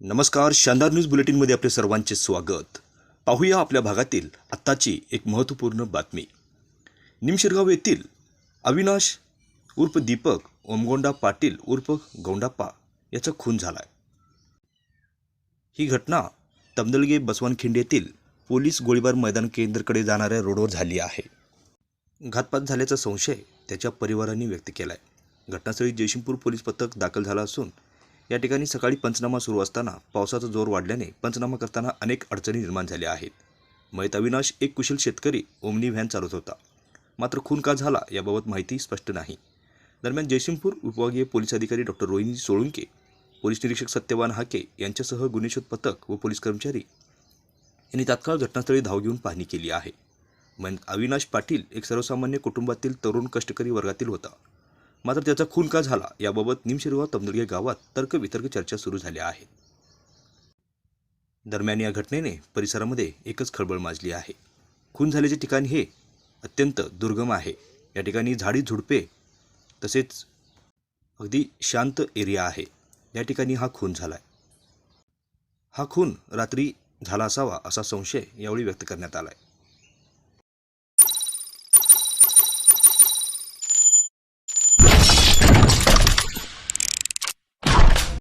नमस्कार शानदार न्यूज बुलेटिनमध्ये आपले सर्वांचे स्वागत. पाहूया आपल्या भागातील आत्ताची एक महत्त्वपूर्ण बातमी. निमशिरगाव येथील अविनाश उर्फ दीपक ओमगोंडा पाटील उर्फ गोंडाप्पा याचा खून झाला ही घटना तमदलगे बसवानखिंड येथील पोलीस गोळीबार मैदान केंद्रकडे जाणाऱ्या रोडवर झाली आहे. घातपात झाल्याचा संशय त्याच्या परिवाराने व्यक्त केला आहे घटनास्थळी जयसिंगपूर पोलीस पथक दाखल झालं असून या ठिकाणी सकाळी पंचनामा सुरू असताना पावसाचा जोर वाढल्याने पंचनामा करताना अनेक अडचणी निर्माण झाल्या आहेत. मयत अविनाश एक कुशल शेतकरी ओमनी व्हॅन चालवत होता. मात्र खून का झाला याबाबत माहिती स्पष्ट नाही. दरम्यान जयसिंगपूर विभागीय पोलीस अधिकारी डॉक्टर रोहिणी सोळुंके पोलीस निरीक्षक सत्यवान हाके यांच्यासह गुन्हेशोध पथक व पोलीस कर्मचारी यांनी तात्काळ घटनास्थळी धाव घेऊन पाहणी केली आहे. मन अविनाश पाटील एक सर्वसामान्य कुटुंबातील तरुण कष्टकरी वर्गातील होता. मात्र त्याचा खून का झाला याबाबत निमशिरगाव तमदुर्गे गावात तर्कवितर्क चर्चा सुरू झाल्या आहेत दरम्यान या घटनेने परिसरामध्ये एकच खळबळ माजली आहे. खून झाल्याचे ठिकाण हे अत्यंत दुर्गम आहे. या ठिकाणी झाडी झुडपे तसेच अगदी शांत एरिया आहे. या ठिकाणी हा खून झाला आहे हा खून रात्री झाला असावा असा संशय यावेळी व्यक्त करण्यात आला आहे